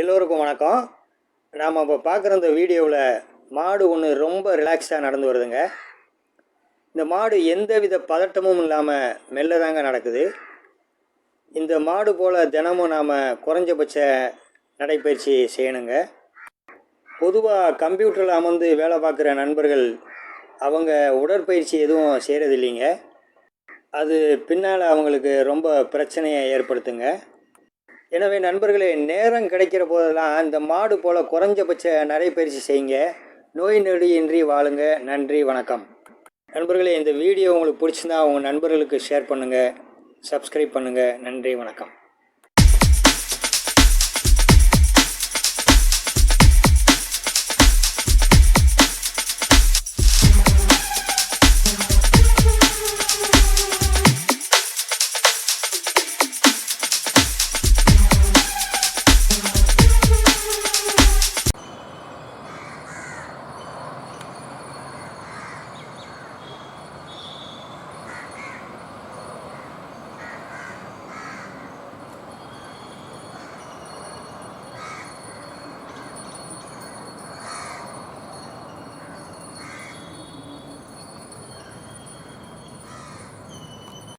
எல்லோருக்கும் வணக்கம். நாம் இப்போ பார்க்குற இந்த வீடியோவில் மாடு ஒன்று ரொம்ப ரிலாக்ஸாக நடந்து வருதுங்க. இந்த மாடு எந்த வித பதட்டமும் இல்லாமல் மெல்ல தாங்க நடக்குது. இந்த மாடு போல் தினமும் நாம் குறைஞ்சபட்ச நடைப்பயிற்சி செய்யணுங்க. பொதுவாக கம்ப்யூட்டரில் அமர்ந்து வேலை பார்க்குற நண்பர்கள் அவங்க உடற்பயிற்சி எதுவும் செய்கிறதில்லைங்க அது பின்னால் அவங்களுக்கு ரொம்ப பிரச்சனையை ஏற்படுத்துங்க. எனவே நண்பர்களே நேரம் கிடைக்கிற போதெல்லாம் இந்த மாடு போல் குறைஞ்சபட்ச நடைப்பயிற்சி செய்யுங்க. நோய் நொடியின்றி வாழுங்க. நன்றி வணக்கம். நண்பர்களே இந்த வீடியோ உங்களுக்கு பிடிச்சிருந்தா உங்கள் நண்பர்களுக்கு ஷேர் பண்ணுங்கள் சப்ஸ்கிரைப் பண்ணுங்கள் நன்றி வணக்கம்.